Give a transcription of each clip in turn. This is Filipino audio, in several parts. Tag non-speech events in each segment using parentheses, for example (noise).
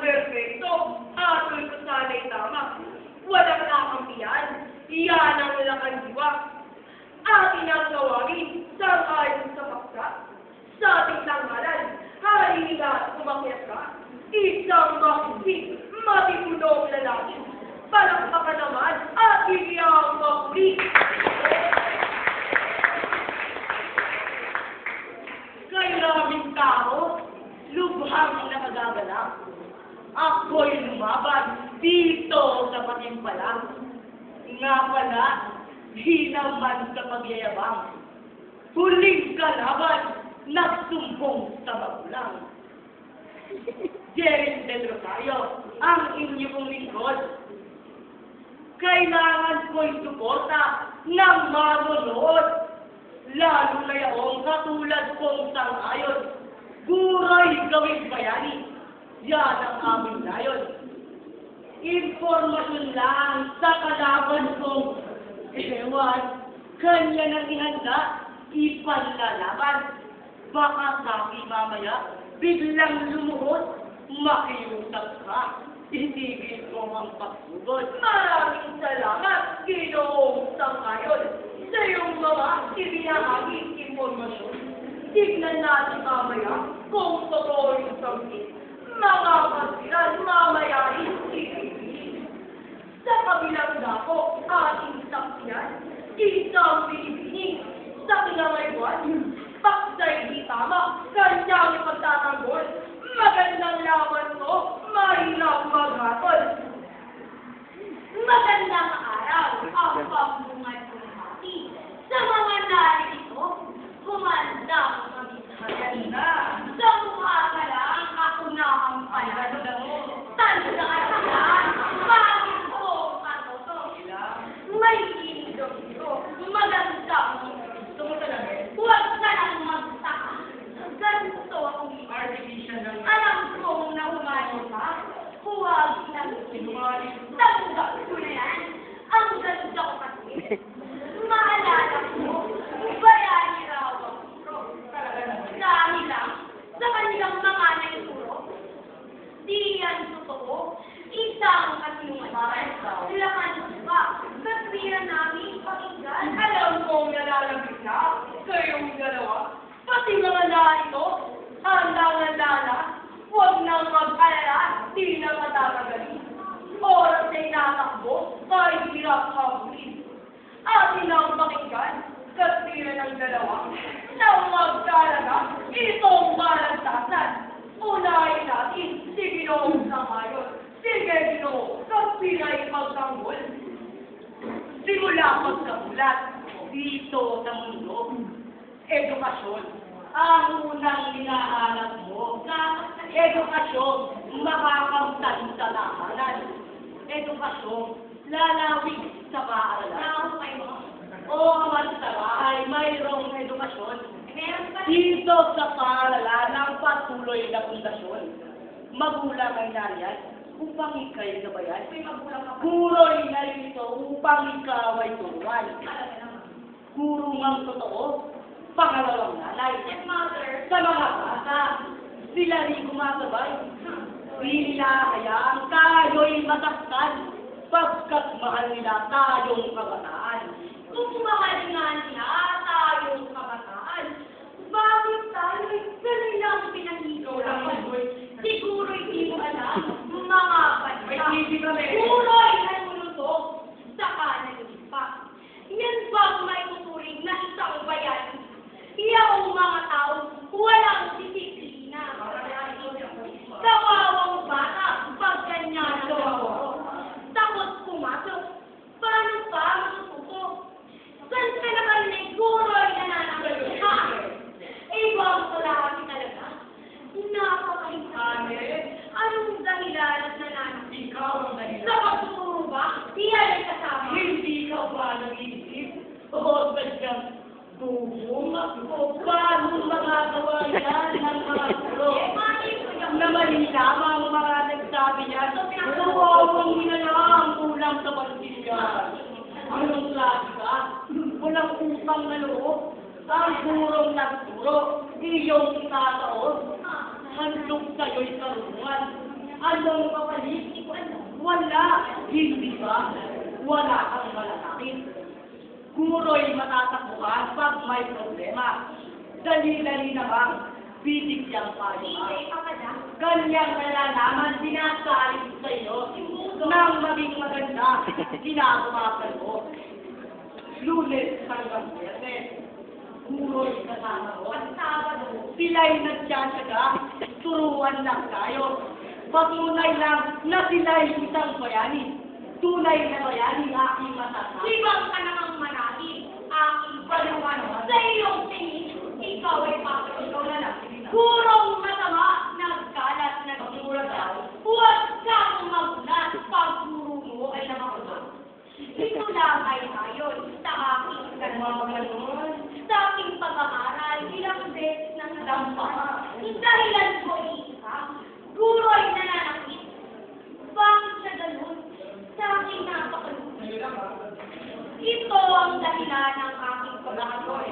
perfecto. Atol ko sana'y tama. Walang kakampihan. Iyan ang lakang diwa. Atin ang tawagin sa ayon sa paksa. Sa ating tanggalan, halina at umakyat ka. Isang makinig, matitulong lalaki. Palakpakan naman at iyang makuli. Kay maraming tao, lubhang nakagagalak. Ako'y lumaban dito sa patimpalang. Nga pala, hinaman sa pagyayabang. Huling kalaban, nagsumbong sa magulang. (laughs) Jerry Del Rosario, ang inyong lingkod. Kailangan ko'y suporta ng manonood. Lalo na yaong katulad kong sangayon. Guray gawing bayani. Yan ang aming layon. Informasyon lang sa kalaban kong ewan. Kanya nang ihanda, ipanlalaban. Baka sabi mamaya, biglang lumuhod, makiusap ka. Itigil ko ang pagsugod. Maraming salamat, Ginoong Sangayon, sa iyong mga ibinahaging informasyon. Tignan natin mamaya kung totoo yung sabi. Mga kasiran, mamaya itigil. Sa kabilang dako, ating sakyan, isang binibining sa kinangaywan. Paksay di tama, kanyang pagtatanggol. Magandang laban ko, mahirap maghatol. Magandang araw, ang pambungad bumati. Sa mga narito, kumanda ko kami sa halina. Sa mukha ka lang, ako na ang palalo. Tanda ka lang, bakit ko ang toto? May indong ito, maganda mo. Gusto mo talaga eh? Huwag ka lang magtaka. Ganito akong Artificial lang. alam kong nahumayo ka. Huwag lang Sinungaling. Tanggap ko na yan. Ang ganda ko kasi. Maalala ko, bayani raw ang puro. Talaga naman. Dahil lang, sa kanilang mga naituro. Di yan totoo. Isang kasinungalingan. Sila ba? Kasira namin pakinggan. Alam kong nalalabig na kayong dalawa. Mga narito, handa-handa na. Huwag nang mag-alala, di na matatagalin. Oras ay natakbo, kahit hirap mabulin. Atin ang pakinggan, kasira ng dalawa. Nang magkalaga, itong balantasan. Unahin natin si Ginoong Sangayon. Sige, Ginoo, kapilay magtanggol. Simula pagkamulat dito sa mundo, edukasyon ang unang hinahanap mo. Edukasyon, makakamtan sa lahanan. Edukasyon, lalawig sa paaralan. O kaman sa bahay, mayroong edukasyon. Dito sa paaralan ng patuloy na pundasyon. Magulang ay nariyan upang ikay gabayan. Pa. Guro'y narito upang ikaw ay turuan. Talaga naman. Guro ang totoo, pangalawang nanay. And mother, Sa mga bata, sila rin kumasabay. Di nila hayaang tayo'y mataktan, pagkat mahal nila tayong kabataan. kung mahal nga nila tayong kabataan, bakit tayo'y kanilang pinahihirapan? Siguro hindi mo alam, mga May bata. TV kami. Puro'y nanunusok sa kanan pa. Yan bang may tuturing na isang bayan? Iyang mga tao, walang disiplina. Kawawang bata, pag ganyan ang gawa Takot pumasok. Paano pa matututo? Saan ka naman may guro'y nanananggal ka? Ibang kalahati talaga. Napakahintay. Anong dahilan at nanananggal? Ikaw ang dahilan. Sa pagtuturo ba? Iyan ay kasama. Hindi ka ba nag-iisip? O sadyang tubong o paano magagawa yan ng mga guro? Eh, mali ko yung Na mali lamang mga nagsabi niyan. Kawawang hinalang kulang sa pagsigan. Anong klase ka? Walang upang na loob. Ang gurong nagturo, iyong itataon. Handog sa'yo'y karunungan. Anong kapalit? Ko. Wala. Hindi ba? Wala kang malalakit. Guro'y matatakbuhan pag may problema. Dali-dali naman, bibigyan pa niya. Ganyang nalalaman, sinasalit sa iyo. Nang maging maganda, (laughs) ginagawa mo. Lunes hanggang Biyernes. Guro'y kasama mo. At Sabado. Sila'y nagtsatsaga, turuan lang tayo. Patunay lang na sila'y isang bayani. Tunay na bayani aking masasabi. Libang ka namang manahid. Aking palawan. Sa iyong tingin, ikaw ay papagaw na lang. Gurong masama, nagkalat na Pagmura daw, Huwag kang magulat pag guro mo ay namakulat. Ito lang ay ayon sa aking nagmamaganon. sa aking pag-aaral ilang beses na nadampa. Dahilan ko isa, guro ay nananakit. Bakit siya ganun? Sa aking napakaluti. Ito ang dahilan ng aking pag-aaral.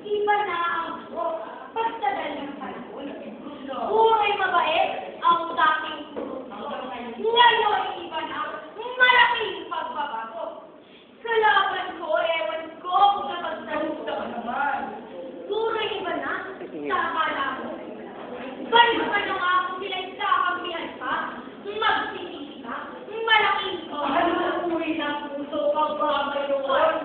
Iba na ang guro pagtagal ng panahon. Guro ay mabait ang dating guro. Ngayon, iba na. Malaking pagbabago. Kalaban ko, ewan ko kung napagsagot Ito naman. Puro iba na. Sa akala mo. Balik pa nung ako sila'y kakampihan pa. Magsisisi ka. Malaking ko. Ano ang uwi ng puso ang babayon?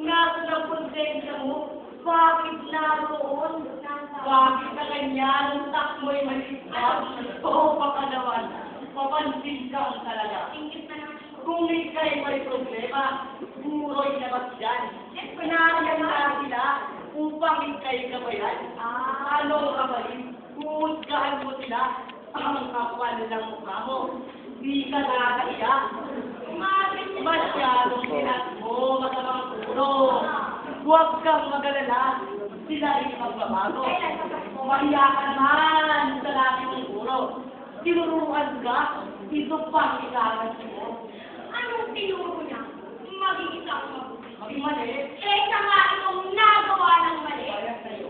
Nasa ng konsensya mo, bakit naroon? Bakit ka ganyan? Takmo'y maliit Oo, pakalawan. Papansin kang talaga. Ingit na naman ko. Kung ikay may problema, buroy na ba yan? Pinahayag na sila upang ikay gabayan. Ah, Ano kabalin? Huwagkaan mo sila ang kapal ng mukha mo. Di ka nakakaiya. umabit na Masyadong sinas mo, masamang puro. Huwag kang magalala. Sila ay magbabago. Mahiya ka naman sa laki ng puro. Tinuruan ka, ito pang ikakas mo. Anong tinuro niya? Maging isang mabuti. Maging mali, Eh, siya nga itong nagawa ng mali. kaya sa'yo.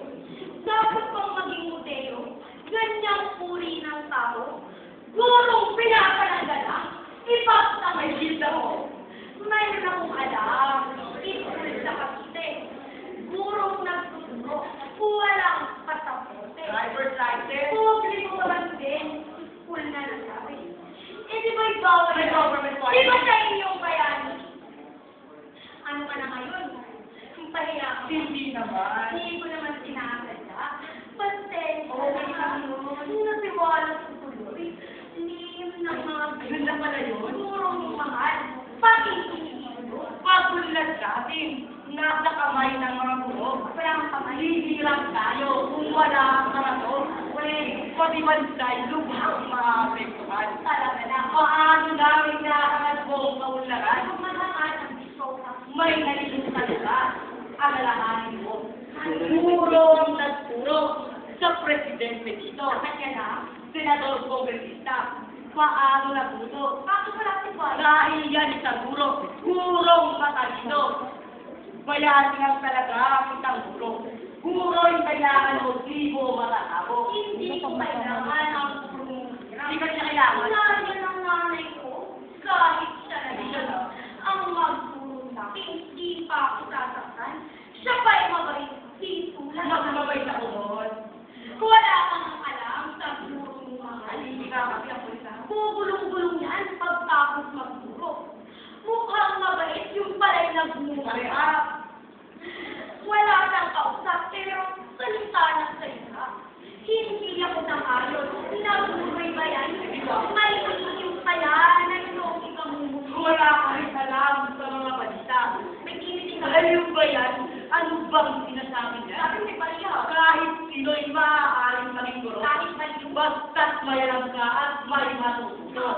Dapat pang maging mutero, ganyang uri ng tao, gurong pinapanagala, ipagtamay May mo. Mayroon akong alam, ipul sa kapite, gurong nagtuturo, walang patapote. Driver's license. Publiko naman din, full na nasabi. Eh, di ba bawal May na? government Di ba license. sa inyong bayani? Ano ka na ngayon? Yung pahiya ka. Hindi naman. Hindi ko naman sinasadya. Pasensya Okay na lang ano. Natiwala sa tuloy. Lihim ng mga Yun na pala yun. Purong mahal. Pati sinilo. Pagulat natin. Nasa kamay ng mga guro. Kamay. Hihirap tayo kung wala ang karato. Wait, pati man tayo lubhang maapektuhan. Talaga na. Paano namin nakakas mo ang kaunlaran? Ang mahangat ang bisoka. May nalilimutan ka. Alalahanin mo. Puro ang nagpuro sa presidente dito. Kanya na. Senador Kongresista. Paano na puso? Bakit wala si Boy? Dahil yan isang guro. Gurong matalino. Bayani lang talaga ang isang guro. Guro'y kailangan mo di mo matatabo. Hindi ko kailangan ang purong. Hindi ka niya kailangan. Lagi ng nanay ko, kahit siya na siya ang magturo sa akin, hindi pa ako sasaktan. Siya pa ay mabait, hindi tulad Mas ng mabait ako noon. Wala kang alam sa guro ng mga Hindi ka kasi ako isa. Bubulong-bulong yan pagtapos magturo. Mukhang mabait yung pala'y nagbunga. Pareha. Wala nang kausap, pero salita na salita. Hindi ako nangayon. Nabuhay ba yan? May iisip kaya na iyong ikamumuhay. Wala ka rin alam sa mga balita. May kinitin ka. Alam ba yan? Ano bang sinasabi niya? Sabi may paliya. Kahit sino'y maaaring maging guro. Kahit maliw. Basta't may alam ka at may matututo.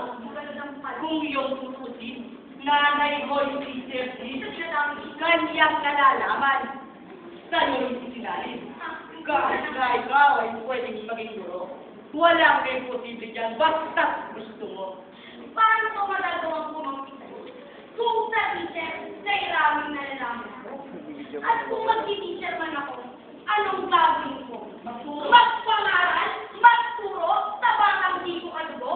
Kung iyong tutusin, nanay yung teacher dami. kanyang nalalaman. Sa'yo yung sinalim. Kahit na ikaw ay pwedeng maging guro. Walang imposible dyan, basta't gusto mo. Paano ko magagawang pumangkin sa'yo? kung sa teacher, sa iramin na nalaman ko. At kung mag-teacher man ako, anong gagawin ko? Magpangaral, magturo, sa batang di ko albo?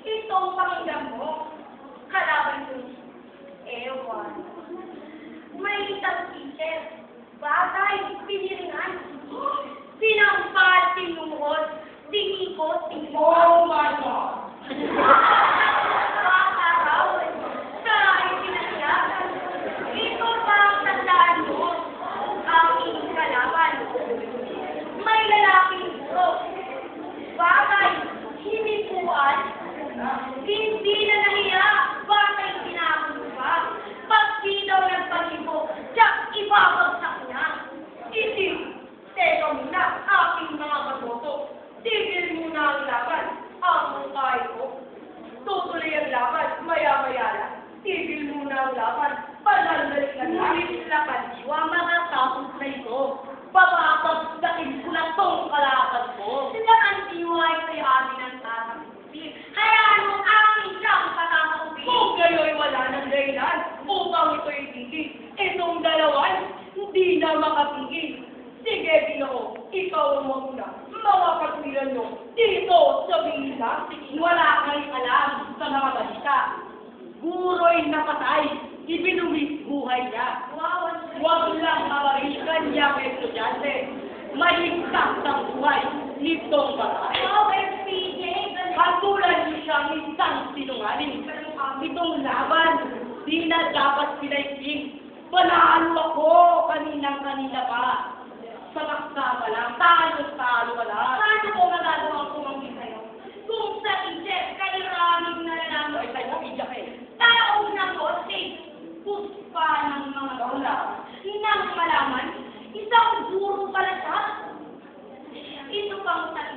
Ito pakinggan mo. Kalaban ko. Ewan. May isang teacher. Bagay, piniringan. Pinampati yung hod. Tinipot, tinipot. Oh my God! (laughs) Maligtas ang buhay nitong galing. Katulad niyo siyang isang sinungaling. Itong laban, di na dapat pinaiging. Panalo ako kaninang-kanina pa. Sa laksa pa lang, talo-talo ka lang. Paano ko magagawa kumanggi sa'yo? Kung sa isip, kairaming na lang Ay, tayo, iyak eh. taong nagotik, puspa ng mga tula. Nang malaman, isang guro pala siya. Ito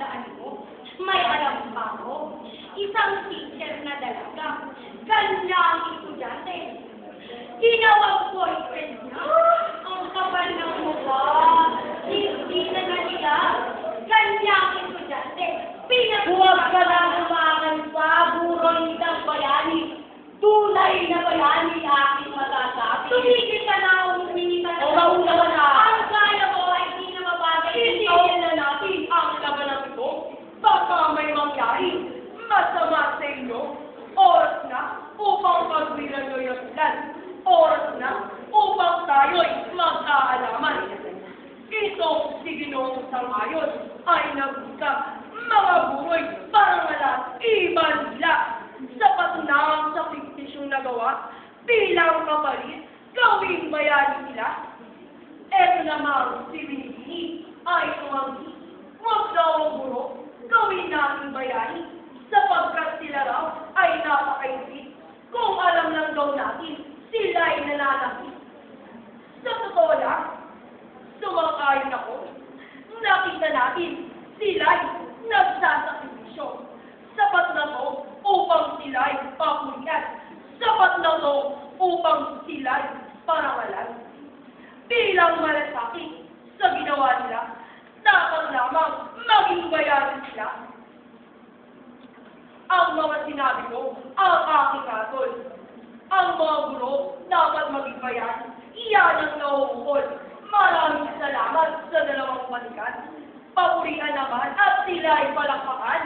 pang tandaan mo, may alam pa ako. Isang teacher na dalaga, kanyang estudyante. Tinawag boyfriend niya. Ang kapal ng mukha, hindi na naliya. Kanyang estudyante, Huwag ka pinag- lang umakan pa, buroy ng bayani. Tunay na bayani aking masasabi. Tumigil ka na, humingi ka na. O, mauna ka na. Ang kaya mo ay hindi na mabagay. Itigil na natin ang labanang ito. Baka may mangyari. Masama sa inyo. Oras na upang pagwiran nyo yung ulan. Oras na upang tayo'y magkaalaman. Itong si Ginoong Sangayon ay nagbuka mga buhay para wala iba nila sa patunang sa fiktisyong nagawa bilang kapalit gawing bayani nila. Eto namang si Binibini ay tumanggi. Huwag daw ang buro, gawin natin bayani sapagkat sila raw ay napakaisip. Kung alam lang daw natin, sila ay. Sa totoo lang, sumakayon ako. Nakita natin, sila ay nagsasakripisyo. Sapat na to upang sila ay papulian. Sapat na to upang sila ay parangalan bilang malasakit sa ginawa nila, dapat lamang maging bayaran sila. Ang mga sinabi ko, ang aking atol. Ang mga guro, dapat maging bayaran. Iyan ang nauukol. Maraming salamat sa dalawang balikan. Papurihan naman at sila ay palakpakan.